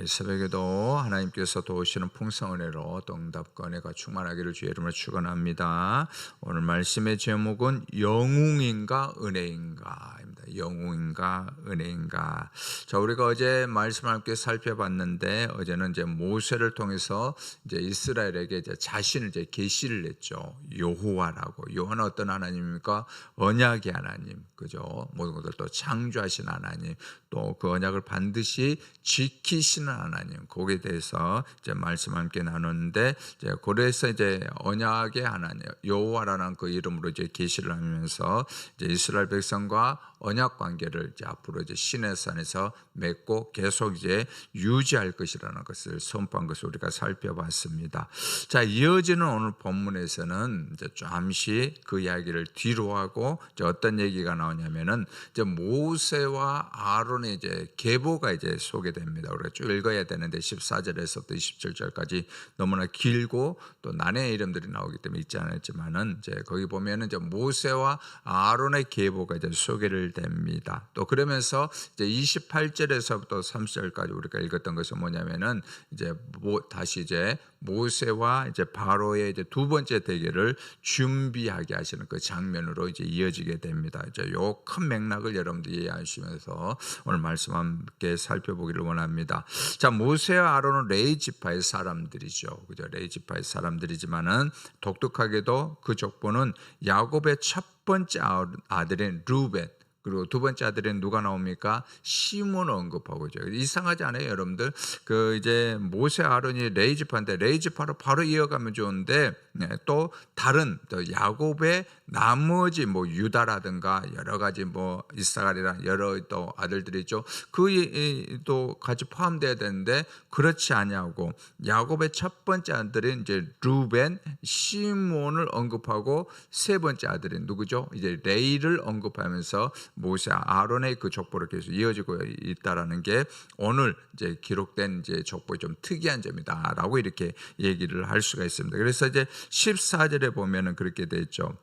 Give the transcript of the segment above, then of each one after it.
이 새벽에도 하나님께서 도우시는 풍성 은혜로 또 응답과 은혜가 충만하기를 주의 이름으로 축원합니다. 오늘 말씀의 제목은 영웅인가 은혜인가입니다. 영웅인가 은혜인가. 자 우리가 어제 말씀을 함께 살펴봤는데 어제는 이제 모세를 통해서 이제 이스라엘에게 이제 자신을 이제 계시를 했죠. 여호와라고. 여호와는 어떤 하나님입니까? 언약의 하나님, 그죠? 모든 것을 또 창조하신 하나님, 또 그 언약을 반드시 지키시는 하나님. 거기에 대해서 이제 말씀 함께 나누는데 이제 그래서 이제 언약의 하나님 여호와라는 그 이름으로 이제 계시를 하면서 이제 이스라엘 백성과 언약 관계를 이제 앞으로 이제 신의 산에서 맺고 계속 이제 유지할 것이라는 것을 선포한 것을 우리가 살펴봤습니다. 자, 이어지는 오늘 본문에서는 이제 잠시 그 이야기를 뒤로 하고 이제 어떤 얘기가 나오냐면은 이제 모세와 아론의 이제 계보가 이제 소개됩니다. 우리가 쭉 읽어야 되는데 14절에서부터 27절까지 너무나 길고 또 난해의 이름들이 나오기 때문에 읽지 않았지만은 이제 거기 보면은 이제 모세와 아론의 계보가 이제 소개를 됩니다. 또 그러면서 이제 28절에서부터 30절까지 우리가 읽었던 것은 뭐냐면은 이제 뭐 다시 이제 모세와 이제 바로의 이제 두 번째 대결을 준비하게 하시는 그 장면으로 이제 이어지게 됩니다. 이제 요 큰 맥락을 여러분들이 이해하시면서 오늘 말씀 함께 살펴보기를 원합니다. 자, 모세와 아론은 레이 지파의 사람들이죠. 그죠? 레이 지파의 사람들이지만은 독특하게도 그 족보는 야곱의 첫 번째 아들인 루벤 그리고 두 번째 아들은 누가 나옵니까? 시몬 언급하고 있죠. 이상하지 않아요, 여러분들? 그 이제 모세 아론이 레이지파인데 레이지파로 바로 이어가면 좋은데 네, 또 다른 또 야곱의 나머지 뭐 유다라든가 여러 가지 뭐 이스라엘이라 여러 또 아들들이 있죠. 그또 같이 포함돼야 되는데 그렇지 않냐고 야곱의 첫 번째 아들인 이제 루벤, 시몬을 언급하고 세 번째 아들인 누구죠? 이제 레이를 언급하면서 모세 아론의 그 족보를 계속 이어지고 있다라는 게 오늘 이제 기록된 이제 족보의 좀 특이한 점이다라고 이렇게 얘기를 할 수가 있습니다. 그래서 이제 14절에 보면은 그렇게 돼 있죠.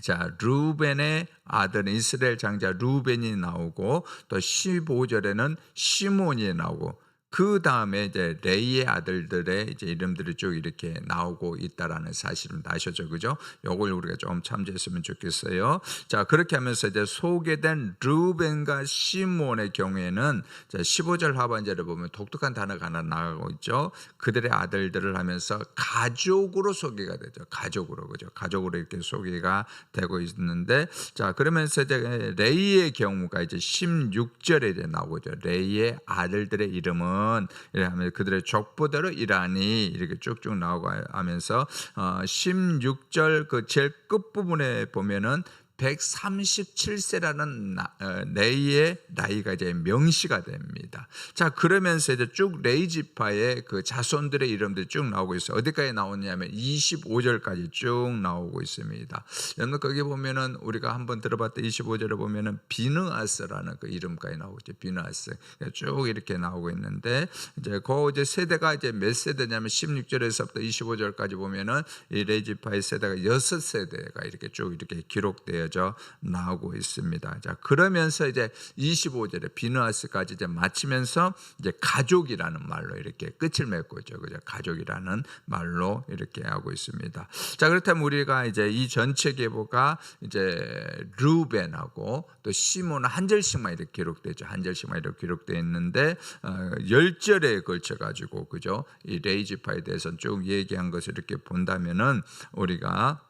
자, 루벤의 아들 이스라엘 장자 루벤이 나오고 또 15절에는 시몬이 나오고 그 다음에 이제 레이의 아들들의 이제 이름들이 쭉 이렇게 나오고 있다라는 사실을 아셨죠, 그죠? 요걸 우리가 좀 참조했으면 좋겠어요. 자, 그렇게 하면서 이제 소개된 루벤과 시몬의 경우에는 자, 15절 하반절에 보면 독특한 단어가 하나 나가고 있죠. 그들의 아들들을 하면서 가족으로 소개가 되죠. 가족으로, 그죠? 가족으로 이렇게 소개가 되고 있는데, 자, 그러면서 이제 레이의 경우가 이제 16절에 이제 나오죠. 레이의 아들들의 이름은 하면 그들의 족보대로 일하니 이렇게 쭉쭉 나오고 하면서 16절 그 제일 끝 부분에 보면은 137세라는 어, 레이의 나이가 이제 명시가 됩니다. 자, 그러면서 이제 쭉 레이 지파의 그 자손들의 이름들이 쭉 나오고 있어요. 어디까지 나오냐면 25절까지 쭉 나오고 있습니다. 여러분 거기 보면은 우리가 한번 들어봤던 25절에 보면은 비느아스라는 그 이름까지 나오죠. 비느아스. 쭉 이렇게 나오고 있는데 이제 그 이제 세대가 이제 몇 세대냐면 16절에서부터 25절까지 보면은 이 레이 지파의 세대가 여섯 세대가 이렇게 쭉 이렇게 기록되어 되어져 나오고 있습니다. 자, 그러면서 이제 25절에 비누아스까지 이제 마치면서 이제 가족이라는 말로 이렇게 끝을 맺고 있죠. 그죠? 가족이라는 말로 이렇게 하고 있습니다. 자, 그렇다면 우리가 이제 이 전체 계보가 이제 루벤하고 또 시몬 한 절씩만 이렇게 기록되죠. 한 절씩만 이렇게 기록되어 있는데 어, 열 절에 걸쳐 가지고 그죠? 이 레이지파에 대해서 쭉 얘기한 것을 이렇게 본다면은 우리가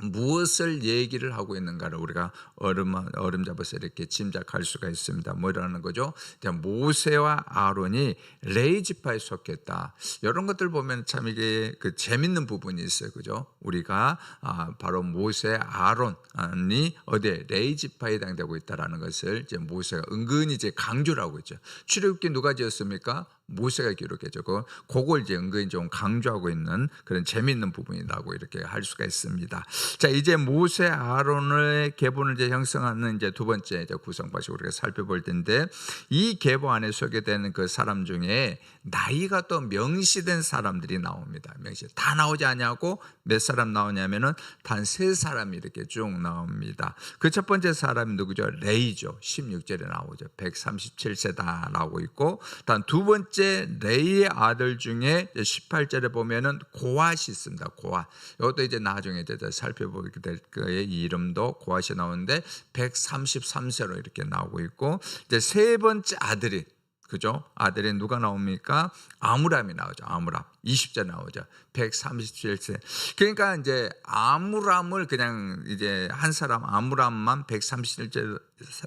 무엇을 얘기를 하고 있는가를 우리가 얼음, 얼음 잡아서 이렇게 짐작할 수가 있습니다. 뭐라는 거죠? 모세와 아론이 레이지파에 속했다. 이런 것들 보면 참 이게 그 재밌는 부분이 있어요. 그죠? 우리가 아, 바로 모세, 아론이 어디에 레이지파에 해당되고 있다라는 것을 이제 모세가 은근히 이제 강조를 하고 있죠. 출애굽기 누가 지었습니까? 모세가 기록했죠. 그 그걸 이제 은근히 좀 강조하고 있는 그런 재미있는 부분이라고 이렇게 할 수가 있습니다. 자 이제 모세 아론의 계보를 이제 형성하는 이제 두 번째 이제 구성밭이 우리가 살펴볼 텐데 이 계보 안에 소개되는 그 사람 중에 나이가 또 명시된 사람들이 나옵니다. 명시 다 나오지 않냐고 몇 사람 나오냐면은 단 세 사람이 이렇게 쭉 나옵니다. 그 첫 번째 사람이 누구죠? 레이죠. 16절에 나오죠. 137세다 나오고 있고 단 두 번째 레이의 아들 중에 18절에 보면은 고앗이 있습니다. 고앗. 이것도 이제 나중에 이제 살펴보게 될 거예요. 이 이름도 고앗이 나오는데 133세로 이렇게 나오고 있고 이제 세 번째 아들이 그죠? 아들이 누가 나옵니까? 아무람이 나오죠. 아무람. 20절 나오죠. 137세. 그러니까 이제 아무람을 그냥 이제 한 사람 아무람만 137세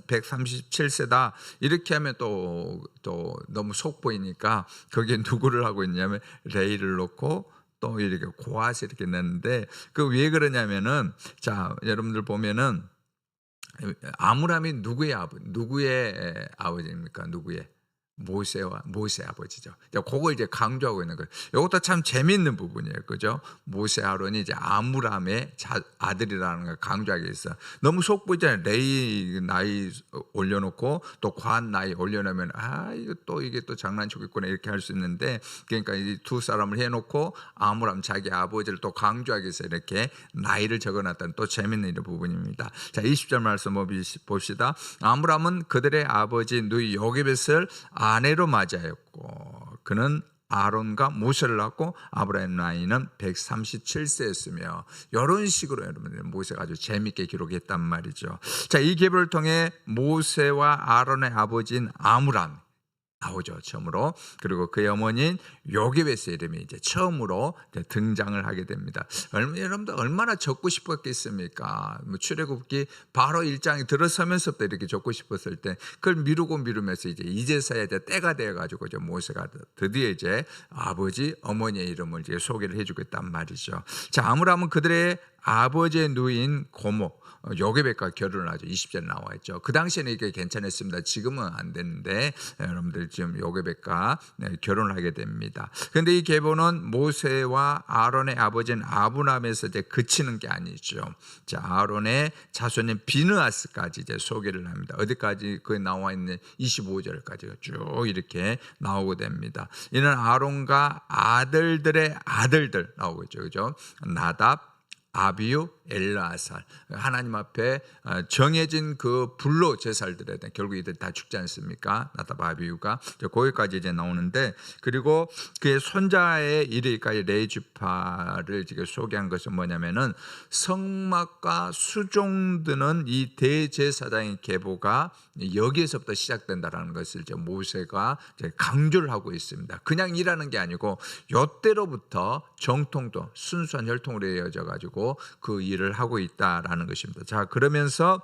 137세다 이렇게 하면 또 또 너무 속 보이니까 거기에 누구를 하고 있냐면 레이를 놓고 또 이렇게 고아시 이렇게 냈는데 그 왜 그러냐면은 자 여러분들 보면은 아무람이 누구의 아버 누구의 아버지입니까 누구의 모세와 모세 아버지죠. 그걸 이제 강조하고 있는 거예요. 이것도 참 재미있는 부분이에요. 그죠? 모세 아론이 이제 아므람의 자, 아들이라는 걸 강조하기 위해서 너무 속보이잖아요. 레이 나이 올려놓고 또 관 나이 올려놓으면 아 이거 또 이게 또 장난치겠구나 이렇게 할 수 있는데 그러니까 이 두 사람을 해놓고 아므람 자기 아버지를 또 강조하기 위해서 이렇게 나이를 적어놨다는 또 재미있는 부분입니다. 자 20절 말씀 봅시다. 아므람은 그들의 아버지 누이 요게벳을 아 내로 맞이하였고 그는 아론과 모세를 낳고 아브라함 나이는 137세였으며 이런 식으로 여러분들 모세가 아주 재밌게 기록했단 말이죠. 자, 이 계보를 통해 모세와 아론의 아버지인 아므람 나오죠 처음으로 그리고 그의 어머니인 요게벳의 이름이 이제 처음으로 이제 등장을 하게 됩니다. 여러분들 얼마나 적고 싶었겠습니까? 뭐 출애굽기 바로 일장에 들어서면서부터 이렇게 적고 싶었을 때 그걸 미루고 미루면서 이제 이제서야 이제 때가 되어 가지고 이제 모세가 드디어 이제 아버지 어머니의 이름을 이제 소개를 해주고 있단 말이죠. 자 아므람은 그들의 아버지의 누인 고모 요게벳과 결혼을 하죠. 20절에 나와 있죠. 그 당시에는 이게 괜찮았습니다. 지금은 안 되는데 여러분들 지금 요게벳과 네, 결혼을 하게 됩니다. 그런데 이 계보는 모세와 아론의 아버지인 아브람에서 이제 그치는 게 아니죠. 자, 아론의 자손인 비느아스까지 이제 소개를 합니다. 어디까지 그 나와 있는 25절까지 쭉 이렇게 나오게 됩니다. 이는 아론과 아들들의 아들들 나오고 있죠. 그죠? 나답 아비유 엘라살 하나님 앞에 어, 정해진 그 불로 제살들에 대한 결국 이들 다 죽지 않습니까? 나답 아비유가 거기까지 이제 나오는데 그리고 그의 손자의 이르기까지 레이주파를 지금 소개한 것은 뭐냐면은 성막과 수종드는 이 대제사장의 계보가 여기에서부터 시작된다라는 것을 이제 모세가 이제 강조를 하고 있습니다. 그냥 일하는 게 아니고 요때로부터 정통도 순수한 혈통으로 이어져 가지고 그 일을 하고 있다라는 것입니다. 자, 그러면서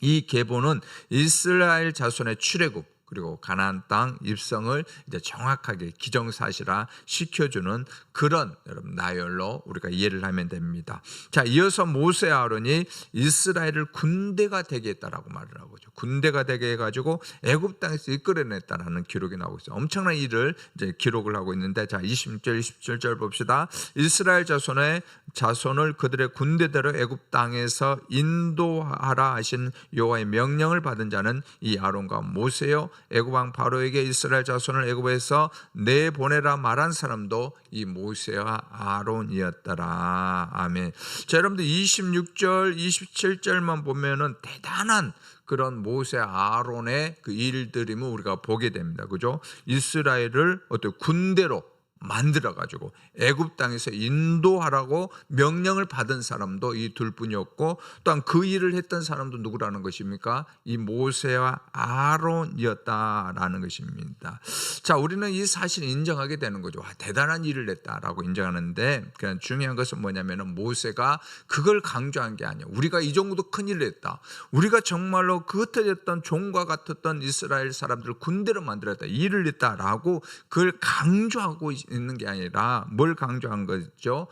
이 계보는 이스라엘 자손의 출애굽 그리고 가나안 땅 입성을 이제 정확하게 기정사실화 시켜주는 그런 여러분 나열로 우리가 이해를 하면 됩니다. 자, 이어서 모세 아론이 이스라엘을 군대가 되게 했다라고 말을 하고 있죠. 군대가 되게 해가지고 애굽 땅에서 이끌어냈다라는 기록이 나오고 있어요. 엄청난 일을 이제 기록을 하고 있는데, 자, 20절, 27절 봅시다. 이스라엘 자손의 자손을 그들의 군대대로 애굽 땅에서 인도하라 하신 여호와의 명령을 받은 자는 이 아론과 모세요. 애굽 왕 바로에게 이스라엘 자손을 애굽에서 내 보내라 말한 사람도 이 모세와 아론이었더라. 아멘. 자, 여러분들 26절, 27절만 보면은 대단한 그런 모세 아론의 그 일들임을 우리가 보게 됩니다. 그죠? 이스라엘을 어떤 군대로 만들어 가지고 애굽 땅에서 인도하라고 명령을 받은 사람도 이 둘뿐이었고 또한 그 일을 했던 사람도 누구라는 것입니까? 이 모세와 아론이었다라는 것입니다. 자, 우리는 이 사실을 인정하게 되는 거죠. 와, 대단한 일을 했다라고 인정하는데 그냥 중요한 것은 뭐냐면은 모세가 그걸 강조한 게 아니에요. 우리가 이 정도 큰 일을 했다. 우리가 정말로 그 흩어졌던 종과 같았던 이스라엘 사람들을 군대로 만들었다. 일을 했다라고 그걸 강조하고 있는 게 아니라 뭘 강조한 거죠?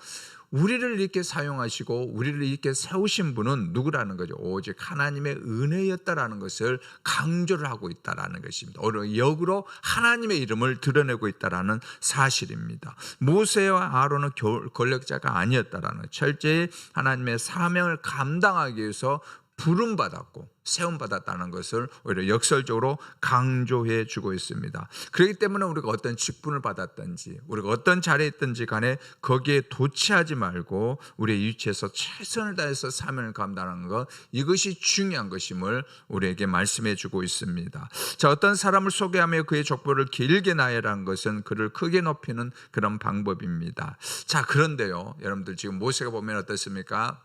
우리를 이렇게 사용하시고 우리를 이렇게 세우신 분은 누구라는 거죠? 오직 하나님의 은혜였다라는 것을 강조를 하고 있다라는 것입니다. 오히려 역으로 하나님의 이름을 드러내고 있다라는 사실입니다. 모세와 아론은 교- 권력자가 아니었다라는 것. 철저히 하나님의 사명을 감당하기 위해서 부름 받았고 세움 받았다는 것을 오히려 역설적으로 강조해 주고 있습니다. 그렇기 때문에 우리가 어떤 직분을 받았든지 우리가 어떤 자리에 있든지 간에 거기에 도취하지 말고 우리의 위치에서 최선을 다해서 사명을 감당하는 것 이것이 중요한 것임을 우리에게 말씀해 주고 있습니다. 자, 어떤 사람을 소개하며 그의 족보를 길게 나열한 것은 그를 크게 높이는 그런 방법입니다. 자, 그런데요. 여러분들 지금 모세가 보면 어떻습니까?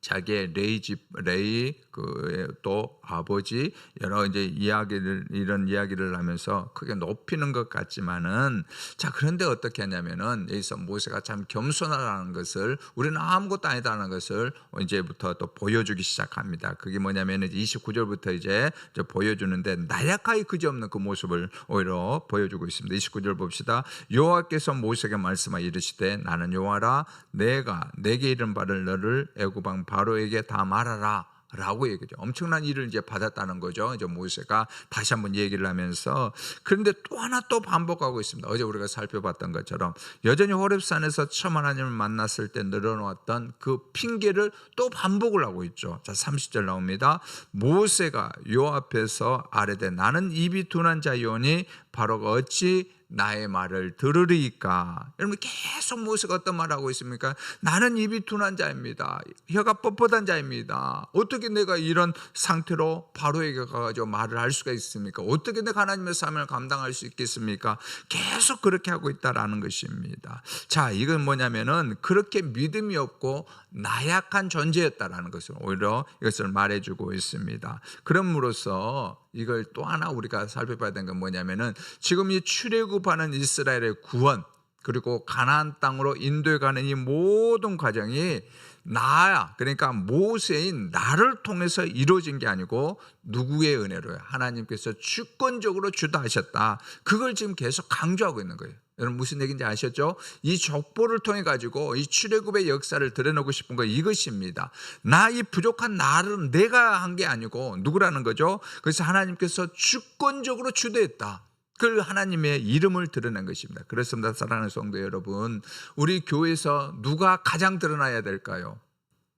자기의 레이 집 레이 그또 아버지 여러 이제 이야기를 이런 이야기를 하면서 크게 높이는 것 같지만은 자 그런데 어떻게 하냐면은 여기서 모세가 참 겸손하다는 것을 우리는 아무것도 아니다라는 것을 이제부터 또 보여주기 시작합니다. 그게 뭐냐면은 29절부터 이제 보여주는데 나약하게 그지없는 그 모습을 오히려 보여주고 있습니다. 29절 봅시다. 여호와께서 모세에게 말씀하 이르시되 나는 여호와라 내가 내게 이른 바를 너를 애굽 왕 바로에게 다 말하라. 라고 얘기죠. 엄청난 일을 이제 받았다는 거죠. 이제 모세가 다시 한번 얘기를 하면서 그런데 또 하나 또 반복하고 있습니다. 어제 우리가 살펴봤던 것처럼 여전히 호렙산에서 처음 하나님을 만났을 때 늘어놓았던 그 핑계를 또 반복을 하고 있죠. 자, 30절 나옵니다. 모세가 요 앞에서 아래되 나는 입이 둔한 자이오니 바로가 어찌 나의 말을 들으리까? 여러분 계속 모세가 어떤 말을 하고 있습니까? 나는 입이 둔한 자입니다. 혀가 뻣뻣한 자입니다. 어떻게 내가 이런 상태로 바로에게 가가지고 말을 할 수가 있습니까? 어떻게 내가 하나님의 사명을 감당할 수 있겠습니까? 계속 그렇게 하고 있다라는 것입니다. 자, 이건 뭐냐면은 그렇게 믿음이 없고 나약한 존재였다라는 것을 오히려 이것을 말해주고 있습니다. 그럼으로써 이걸 또 하나 우리가 살펴봐야 되는 건 뭐냐면은 지금 이 출애굽하는 이스라엘의 구원 그리고 가나안 땅으로 인도해 가는 이 모든 과정이 나야 그러니까 모세인 나를 통해서 이루어진 게 아니고 누구의 은혜로요 하나님께서 주권적으로 주도하셨다. 그걸 지금 계속 강조하고 있는 거예요 여러분 무슨 얘기인지 아셨죠? 이 족보를 통해 가지고 이 출애굽의 역사를 드러내고 싶은 거 이것입니다. 나 이 부족한 나를 내가 한 게 아니고 누구라는 거죠? 그래서 하나님께서 주권적으로 주도했다. 그 하나님의 이름을 드러낸 것입니다. 그렇습니다. 사랑하는 성도 여러분, 우리 교회에서 누가 가장 드러나야 될까요?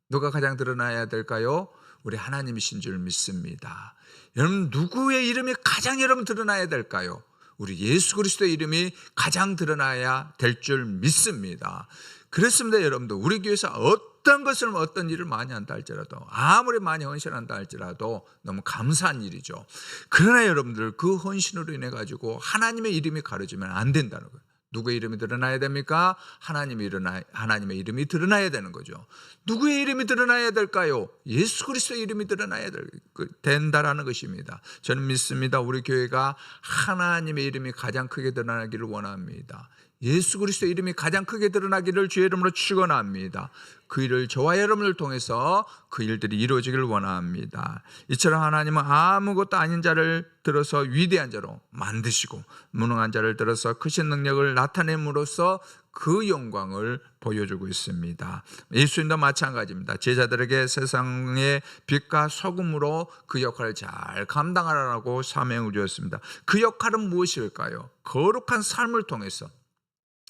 누가 가장 드러나야 될까요? 우리 하나님이신 줄 믿습니다. 여러분 누구의 이름이 가장 여러분 드러나야 될까요? 우리 예수 그리스도의 이름이 가장 드러나야 될 줄 믿습니다. 그렇습니다, 여러분들. 우리 교회에서 어떤 것을 어떤 일을 많이 한다 할지라도 아무리 많이 헌신한다 할지라도 너무 감사한 일이죠. 그러나 여러분들 그 헌신으로 인해 가지고 하나님의 이름이 가려지면 안 된다는 거예요. 누구의 이름이 드러나야 됩니까? 하나님의 일어나 하나님의 이름이 드러나야 되는 거죠. 누구의 이름이 드러나야 될까요? 예수 그리스도의 이름이 드러나야 될, 그, 된다라는 것입니다. 저는 믿습니다. 우리 교회가 하나님의 이름이 가장 크게 드러나기를 원합니다. 예수 그리스도의 이름이 가장 크게 드러나기를 주의 이름으로 축원합니다. 그 일을 저와 여러분을 통해서 그 일들이 이루어지기를 원합니다. 이처럼 하나님은 아무것도 아닌 자를 들어서 위대한 자로 만드시고 무능한 자를 들어서 크신 능력을 나타냄으로써 그 영광을 보여주고 있습니다. 예수님도 마찬가지입니다. 제자들에게 세상의 빛과 소금으로 그 역할을 잘 감당하라고 사명을 주었습니다. 그 역할은 무엇일까요? 거룩한 삶을 통해서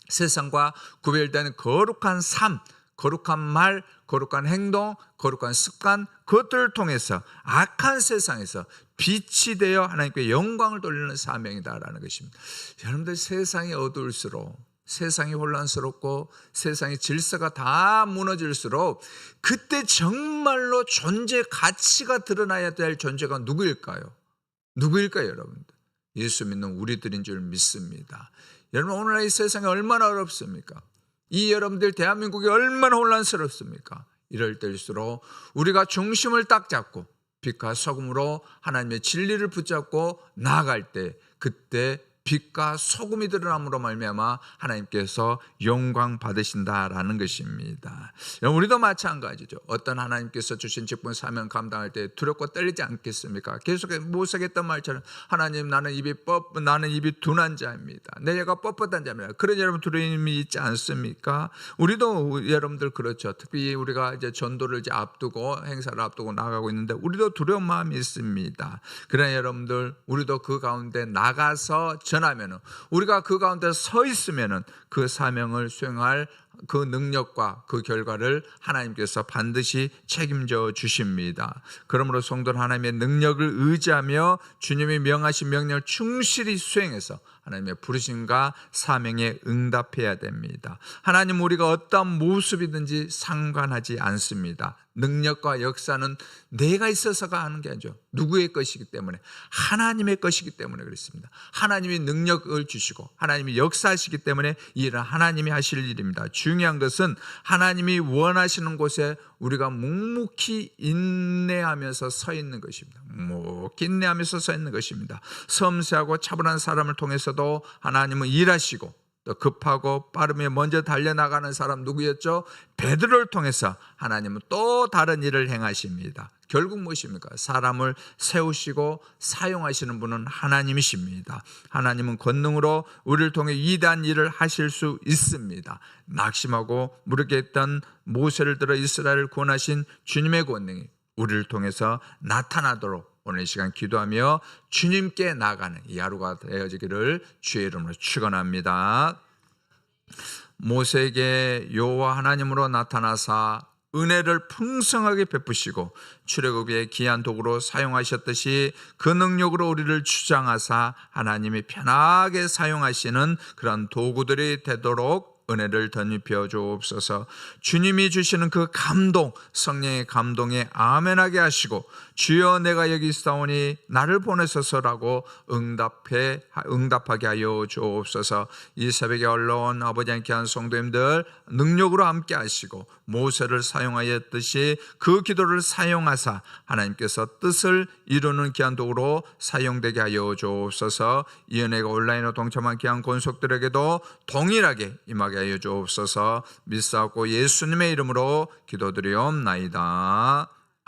세상과 구별되는 거룩한 삶, 거룩한 말, 거룩한 행동, 거룩한 습관, 그것들을 통해서 악한 세상에서 빛이 되어 하나님께 영광을 돌리는 사명이다라는 것입니다. 여러분들 세상이 어두울수록 세상이 혼란스럽고 세상의 질서가 다 무너질수록 그때 정말로 존재 가치가 드러나야 될 존재가 누구일까요? 누구일까요, 여러분들? 예수 믿는 우리들인 줄 믿습니다. 여러분 오늘날 이 세상이 얼마나 어렵습니까? 이 여러분들 대한민국이 얼마나 혼란스럽습니까? 이럴 때일수록 우리가 중심을 딱 잡고 빛과 소금으로 하나님의 진리를 붙잡고 나아갈 때 그때 빛과 소금이 드러남으로 말미암아 하나님께서 영광 받으신다라는 것입니다. 우리도 마찬가지죠. 어떤 하나님께서 주신 직분 사명 감당할 때 두렵고 떨리지 않겠습니까? 계속해서 모색했던 말처럼 하나님 나는 입이 뻣 나는 입이 둔한 자입니다. 내 얘가 뻣뻣한 자입니다. 그런 여러분 두려움이 있지 않습니까? 우리도 여러분들 그렇죠. 특히 우리가 이제 전도를 이제 앞두고 행사를 앞두고 나가고 있는데 우리도 두려운 마음이 있습니다. 그러나 여러분들 우리도 그 가운데 나가서 전하면은 우리가 그 가운데 서 있으면은 그 사명을 수행할 그 능력과 그 결과를 하나님께서 반드시 책임져 주십니다. 그러므로 성도는 하나님의 능력을 의지하며 주님이 명하신 명령을 충실히 수행해서 하나님의 부르심과 사명에 응답해야 됩니다. 하나님 우리가 어떤 모습이든지 상관하지 않습니다. 능력과 역사는 내가 있어서가 하는 게 아니죠. 누구의 것이기 때문에 하나님의 것이기 때문에 그렇습니다. 하나님이 능력을 주시고 하나님이 역사하시기 때문에 이 일은 하나님이 하실 일입니다. 중요한 것은 하나님이 원하시는 곳에 우리가 묵묵히 인내하면서 서 있는 것입니다. 묵묵히 인내하면서 서 있는 것입니다. 섬세하고 차분한 사람을 통해서도 하나님은 일하시고 또 급하고 빠르게 먼저 달려나가는 사람 누구였죠? 베드로를 통해서 하나님은 또 다른 일을 행하십니다. 결국 무엇입니까? 사람을 세우시고 사용하시는 분은 하나님이십니다. 하나님은 권능으로 우리를 통해 위대한 일을 하실 수 있습니다. 낙심하고 무력했던 모세를 들어 이스라엘을 구원하신 주님의 권능이 우리를 통해서 나타나도록 오늘 이 시간 기도하며 주님께 나가는 이 하루가 되어지기를 주의 이름으로 축원합니다. 모세에게 여호와 하나님으로 나타나사 은혜를 풍성하게 베푸시고 출애굽의 귀한 도구로 사용하셨듯이 그 능력으로 우리를 주장하사 하나님이 편하게 사용하시는 그런 도구들이 되도록 은혜를 덧입혀 주옵소서. 주님이 주시는 그 감동, 성령의 감동에 아멘하게 하시고 주여 내가 여기 있사오니 나를 보내소서라고 응답해 응답하게 하여 주옵소서. 이 새벽에 올라온 아버지 함께 한 성도님들 능력으로 함께 하시고 모세를 사용하였듯이 그 기도를 사용하사 하나님께서 뜻을 이루는 귀한 도구로 사용되게 하여 주옵소서. 이 은혜가 온라인으로 동참한 귀한 권속들에게도 동일하게 임하게 하여 주옵소서. 믿사옵고 예수님의 이름으로 기도드리옵나이다.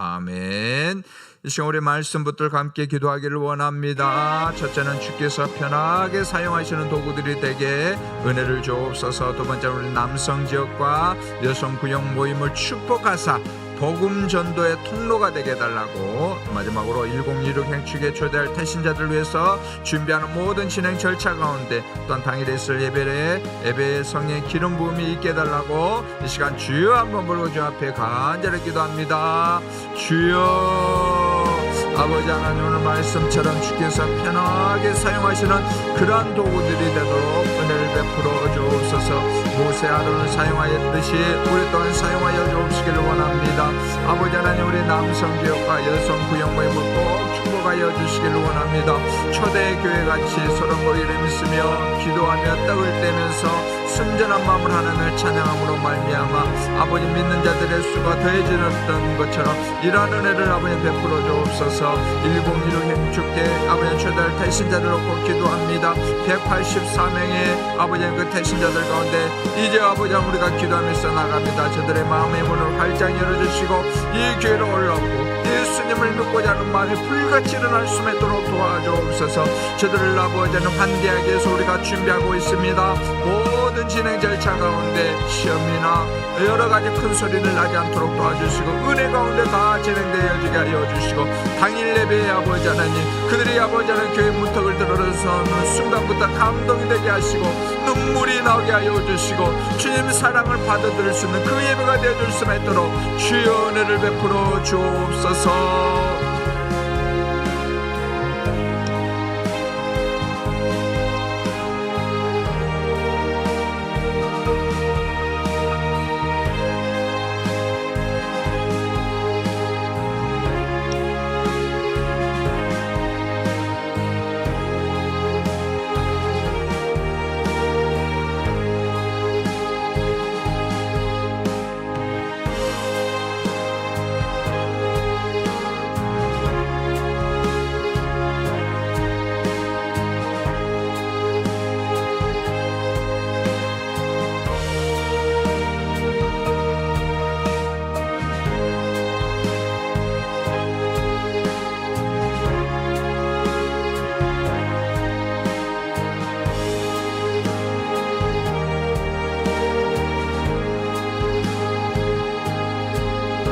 아멘. 이 시간 우리 말씀 붙들과 함께 기도하기를 원합니다. 첫째는 주께서 편하게 사용하시는 도구들이 되게 은혜를 주옵소서. 두 번째는 우리 남성 지역과 여성 구역 모임을 축복하사 복음 전도의 통로가 되게 해달라고 마지막으로 1016 행축에 초대할 태신자들 위해서 준비하는 모든 진행 절차 가운데 또한 당일에 있을 예배에 예배의 성령 기름 부음이 있게 해달라고 이 시간 주여 한번 불고 주 앞에 간절히 기도합니다. 주여 아버지 하나님 오늘 말씀처럼 주께서 편하게 사용하시는 그러한 도구들이 되도록 은혜를 베풀어 주옵소서. 모세 아론을 사용하였듯이 우리 또한 사용하여 주옵시기를 원합니다. 아버지 하나님 우리 남성 기업과 여성 모임을 꼭 축복하여 주시기를 원합니다. 초대 교회 같이 서로 모이를 믿으며 기도하며 떡을 떼면서 순전한 마음을 하나님을 찬양함으로 말미암아 아버지 믿는 자들의 수가 더해지는 것처럼 이러한 은혜를 아버지 베풀어 주옵소서. 1016 행축계 아버지 최달 태신자들 놓고 기도합니다. 184명의 아버지 그 태신자들 가운데 이제 아버지 우리가 기도하면서 나갑니다. 저들의 마음의 문을 활짝 열어주시고 이 교회로 올라오고 예수님을 믿고자 하는 마음이 불같이 일어날 수 있도록 도와주옵소서. 저들을 아버지는 환대하기 위해서 우리가 준비하고 있습니다 모든 진행 절차 가운데 시험이나 여러 가지 큰 소리를 나지 않도록 도와주시고 은혜 가운데 다 진행되어지게 하여 주시고 당일 예배의 아버지 하나님 그들이 아버지 하나님 교회 문턱을 들어서는 순간부터 감동이 되게 하시고 눈물이 나오게 하여 주시고 주님 사랑을 받아들일 수 있는 그 예배가 되어줄 수 있도록 주여 은혜를 베풀어 주옵소서